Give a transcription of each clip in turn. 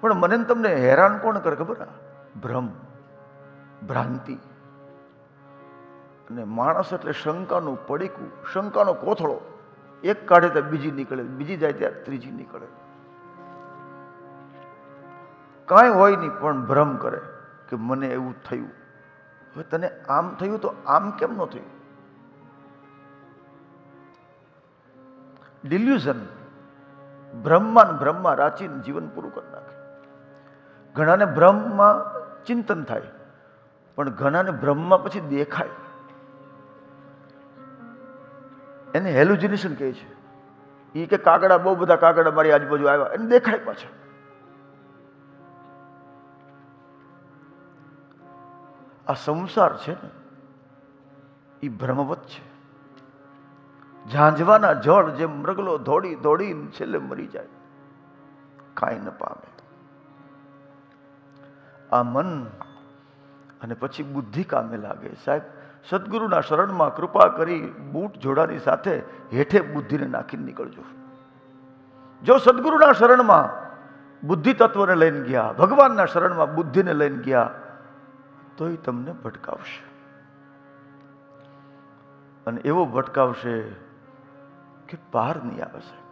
પણ મને તમને હેરાન કોણ કરે ખબર? ભ્રમ, ભ્રાંતિ. અને માણસ એટલે શંકાનું પડીકું, શંકાનો કોથળો. એક કાઢે ત્યાં બીજી નીકળે, બીજી જાય ત્યાં ત્રીજી નીકળે. કાંઈ હોય નહીં, પણ ભ્રમ કરે કે મને એવું થયું. હવે તને આમ થયું તો આમ કેમ ન થયું? ડિલ્યુઝન બ્રહ્માન બ્રહ્મા રાચીને જીવન પૂરું કરી નાખે. ઘણાને ભ્રમમાં ચિંતન થાય, પણ ઘણાને ભ્રમમાં પછી દેખાય. એને હેલુજિનેશન કહે છે. એ કે કાગડા, બહુ બધા કાગડા મારી આજુબાજુ આવ્યા, એને દેખાય પાછા. આ સંસાર છે ને એ ભ્રમવત છે. ઝાંઝવાના જળ જે મૃગલો દોડી દોડીને છેલ્લે મરી જાય. કાંઈ ન પામે. આ મન અને પછી બુદ્ધિ કામે લાગે. સાહેબ, સદગુરુના શરણમાં કૃપા કરી બૂટ જોડાની સાથે હેઠે બુદ્ધિને નાખીને નીકળજો. જો સદગુરુના શરણમાં બુદ્ધિ તત્વને લઈને ગયા, ભગવાનના શરણમાં બુદ્ધિને લઈને ગયા તો એ તમને ભટકાવશે. અને એવો ભટકાવશે કે પાર નહીં આવે સાહેબ.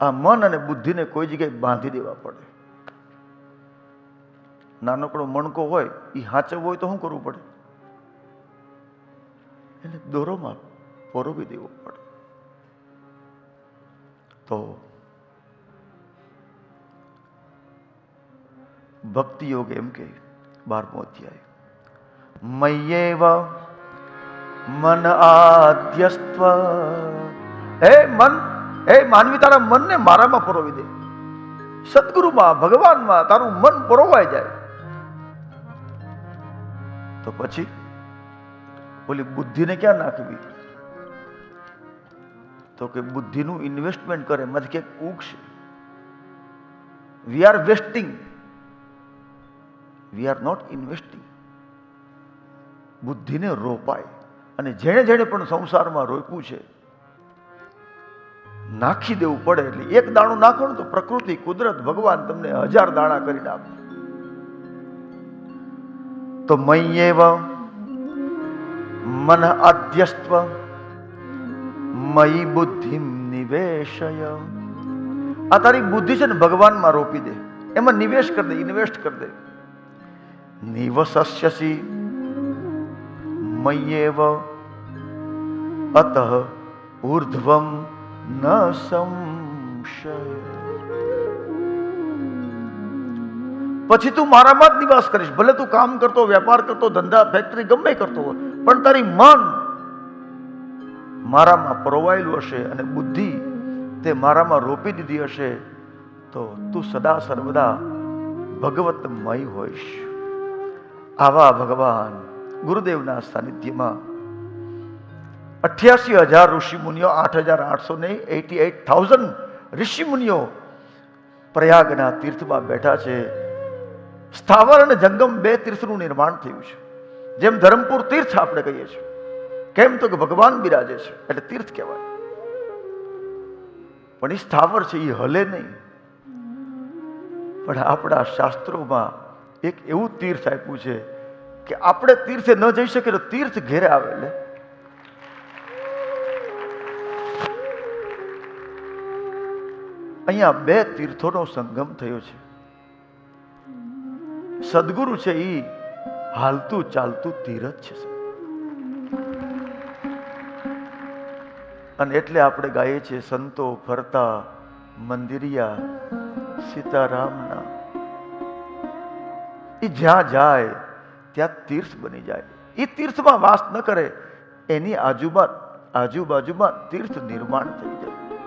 આ મન અને બુદ્ધિને કોઈ જગ્યાએ બાંધી દેવા પડે. નાનકડો મણકો હોય એ હાચવવો હોય તો શું કરવું પડે? એને દોરોમાં પરોવી દેવો પડે. તો ભક્તિ યોગ એમ કે બારમો અધ્યાય. મય્યેવ મન આદ્યસ્ત્વ હે મન હે માનવી, તારા મનને મારામાં પરોવી દે. સદગુરુમાં, ભગવાનમાં તારું મન પરોવાઈ જાય. તો પછી ઓલી બુદ્ધિને ક્યાં નાખવી? તો કે બુદ્ધિનું ઇન્વેસ્ટમેન્ટ કરે, એમાંથી ક્યાંક ઉગશે. We are wasting we are not investing બુદ્ધિને રોપાય. અને જેણે જેણે પણ સંસારમાં રોપ્યું છે નાખી દેવું પડે એટલે એક દાણું નાખો ને તો પ્રકૃતિ, કુદરત, ભગવાન તમને હજાર દાણા કરીને આપે તો મય્યેવ મન અધ્યસ્વ મયી બુદ્ધિ નિવેશય. આ તારી બુદ્ધિ છે ને ભગવાનમાં રોપી દે. એમાં નિવેશ કરી દે, ઇન્વેસ્ટ કરી દે. નિવસસ્યસી મય્યેવ અત ઉર્ધ્વમ ન સંશય પછી તું મારામાં જ નિવાસ કરીશ. ભલે તું કામ કરતો, વેપાર કરતો, ધંધા ફેક્ટરી ગમે કરતો હોય, પણ તારી મન મારામાં પરોવાયેલું હશે અને બુદ્ધિ તે મારામાં રોપી દીધી હશે, તો તું સદા સર્વદા ભગવતમય હોઈશ. આવા ભગવાન ગુરુદેવના સાનિધ્યમાં અઠ્યાસી હજાર ઋષિમુનિઓ, આઠ હજાર આઠસો ને એટી એટ થાઉઝન્ડ ઋષિમુનિઓ પ્રયાગના તીર્થમાં બેઠા છે. સ્થાવર અને જંગમ બે તીર્થનું નિર્માણ થયું છે. જેમ ધરમપુર તીર્થ આપણે કહીએ છીએ, કેમ તો કે ભગવાન બિરાજે છે, એટલે તીર્થ કહેવાય. પણ એ સ્થાવર છે, એ હલે નહીં. પણ આપણા શાસ્ત્રોમાં એક એવું તીર્થ આપ્યું છે કે આપણે તીર્થે ન જઈ શકીએ તો તીર્થ ઘેરે આવે અહીંયા બે તીર્થોનો સંગમ થયો છે. સદગુરુ છે એ હાલતું ચાલતું તીરથ છે અને એટલે આપણે ગાઈએ છીએ સંતો ફરતા મંદિરિયા સીતારામના. એ જ્યાં જાય, ત્યાં તીર્થ બની જાય. એ તીર્થમાં વાસ ન કરે, એની આજુબાજુ આજુબાજુમાં તીર્થ નિર્માણ થઈ જાય.